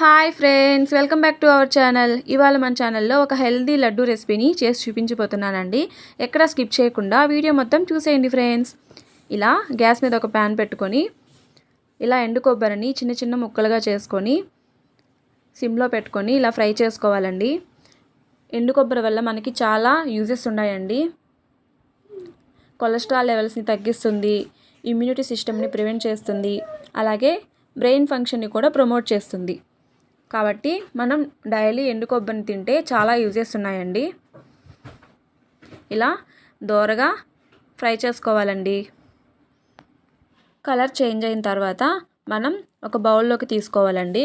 Hi friends welcome back to our channel. ఇవాళ మన ఛానల్లో ఒక హెల్దీ లడ్డు రెసిపీని చేసి చూపించబోతున్నానండి. ఎక్కడ స్కిప్ చేయకుండా వీడియో మొత్తం చూసేయండి ఫ్రెండ్స్. ఇలా గ్యాస్ మీద ఒక ప్యాన్ పెట్టుకొని ఇలా ఎండు కొబ్బరిని చిన్న చిన్న ముక్కలుగా చేసుకొని సిమ్లో పెట్టుకొని ఇలా ఫ్రై చేసుకోవాలండి. ఎండు కొబ్బరి వల్ల మనకి చాలా యూజెస్ ఉన్నాయండి. కొలెస్ట్రాల్ లెవెల్స్ని తగ్గిస్తుంది ఇమ్యూనిటీ సిస్టమ్ని ప్రివెంట్ చేస్తుంది అలాగే బ్రెయిన్ ఫంక్షన్ని కూడా ప్రమోట్ చేస్తుంది. కాబట్టి మనం డైలీ ఎండు కొబ్బరిని తింటే చాలా యూజెస్ ఉన్నాయండి. ఇలా దోరగా ఫ్రై చేసుకోవాలండి. కలర్ చేంజ్ అయిన తర్వాత మనం ఒక బౌల్లోకి తీసుకోవాలండి.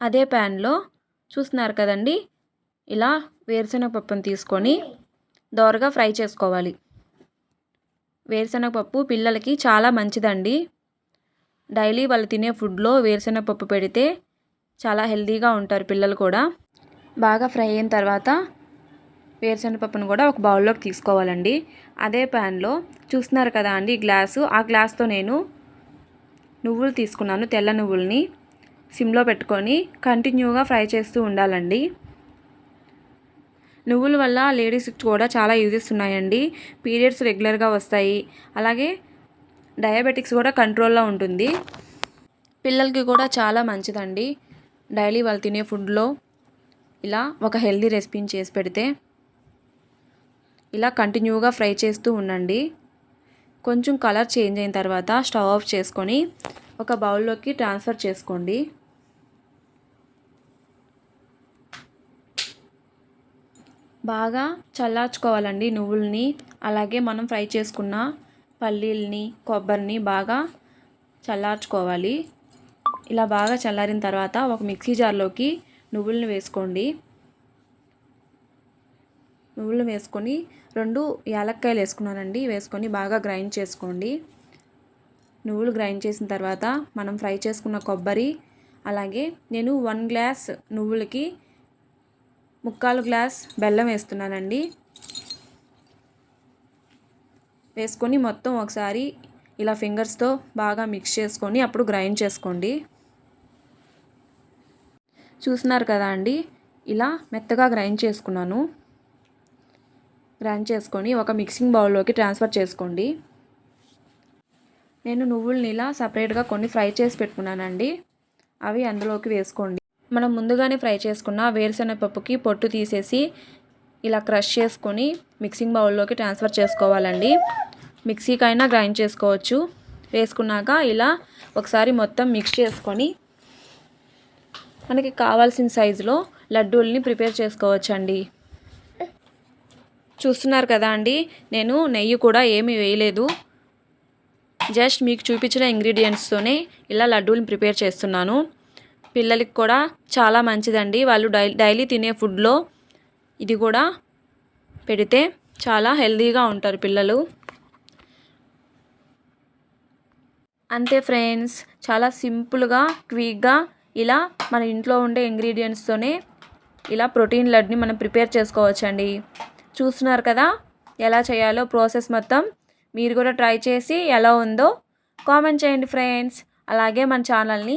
అదే ప్యాన్లో చూస్తున్నారు కదండి ఇలా వేరుశెనగ పప్పును తీసుకొని దోరగా ఫ్రై చేసుకోవాలి. వేరుశనగపప్పు పిల్లలకి చాలా మంచిదండి. డైలీ వాళ్ళు తినే ఫుడ్లో వేరుశనగపప్పు పెడితే చాలా హెల్తీగా ఉంటారు పిల్లలు కూడా. బాగా ఫ్రై అయిన తర్వాత వేరుశనగపప్పును కూడా ఒక బౌల్లోకి తీసుకోవాలండి. అదే ప్యాన్లో చూస్తున్నారు కదా అండి గ్లాసు. ఆ గ్లాస్తో నేను నువ్వులు తీసుకున్నాను తెల్ల నువ్వుల్ని. సిమ్లో పెట్టుకొని కంటిన్యూగా ఫ్రై చేస్తూ ఉండాలండి. నువ్వుల వల్ల లేడీస్కి కూడా చాలా యూజెస్ ఉన్నాయండి. పీరియడ్స్ రెగ్యులర్గా వస్తాయి. అలాగే డయాబెటిక్స్ కూడా కంట్రోల్లో ఉంటుంది. పిల్లలకి కూడా చాలా మంచిదండి. డైలీ వాళ్ళు తినే ఫుడ్లో ఇలా ఒక హెల్దీ రెసిపీని చేసి పెడితే ఇలా కంటిన్యూగా ఫ్రై చేస్తూ ఉండండి. కొంచెం కలర్ చేంజ్ అయిన తర్వాత స్టవ్ ఆఫ్ చేసుకొని ఒక బౌల్లోకి ట్రాన్స్ఫర్ చేసుకోండి. బాగా చల్లార్చుకోవాలండి నువ్వుల్ని. అలాగే మనం ఫ్రై చేసుకున్న పల్లీల్ని కొబ్బరిని బాగా చల్లార్చుకోవాలి. ఇలా బాగా చల్లారిన తర్వాత ఒక మిక్సీ జార్లోకి నువ్వుల్ని వేసుకోండి. నువ్వులు వేసుకొని రెండు యాలక్కాయలు వేసుకున్నానండి. వేసుకొని బాగా గ్రైండ్ చేసుకోండి. నువ్వులు గ్రైండ్ చేసిన తర్వాత మనం ఫ్రై చేసుకున్న కొబ్బరి అలాగే నేను వన్ గ్లాస్ నువ్వులకి ముక్కాలు గ్లాస్ బెల్లం వేస్తున్నానండి. వేసుకొని మొత్తం ఒకసారి ఇలా ఫింగర్స్తో బాగా మిక్స్ చేసుకొని అప్పుడు గ్రైండ్ చేసుకోండి. చూస్తున్నారు కదా అండి ఇలా మెత్తగా గ్రైండ్ చేసుకున్నాను. గ్రైండ్ చేసుకొని ఒక మిక్సింగ్ బౌల్లోకి ట్రాన్స్ఫర్ చేసుకోండి. నేను నువ్వుల్ని ఇలా సపరేట్గా కొన్ని ఫ్రై చేసి పెట్టుకున్నానండి అవి అందులోకి వేసుకోండి. మనం ముందుగానే ఫ్రై చేసుకున్న వేరుశనగపప్పుకి పొట్టు తీసేసి ఇలా క్రష్ చేసుకొని మిక్సింగ్ బౌల్లోకి ట్రాన్స్ఫర్ చేసుకోవాలండి. మిక్సీకైనా గ్రైండ్ చేసుకోవచ్చు. వేసుకున్నాక ఇలా ఒకసారి మొత్తం మిక్స్ చేసుకొని మనకి కావాల్సిన సైజులో లడ్డూల్ని ప్రిపేర్ చేసుకోవచ్చండి. చూస్తున్నారు కదా అండి నేను నెయ్యి కూడా ఏమీ వేయలేదు. జస్ట్ మీకు చూపించిన ఇంగ్రీడియంట్స్తోనే ఇలా లడ్డూలు ప్రిపేర్ చేస్తున్నాను. పిల్లలకి కూడా చాలా మంచిదండి. వాళ్ళు డై డైలీ తినే ఫుడ్లో ఇది కూడా పెడితే చాలా హెల్తీగా ఉంటారు పిల్లలు. అంతే ఫ్రెండ్స్ చాలా సింపుల్గా క్విక్గా ఇలా మన ఇంట్లో ఉండే ఇంగ్రీడియంట్స్తోనే ఇలా ప్రోటీన్ లడ్ని మనం ప్రిపేర్ చేసుకోవచ్చండి. చూస్తున్నారు కదా ఎలా చేయాలో ప్రాసెస్ మొత్తం. మీరు కూడా ట్రై చేసి ఎలా ఉందో కామెంట్ చేయండి ఫ్రెండ్స్. అలాగే మన ఛానల్ని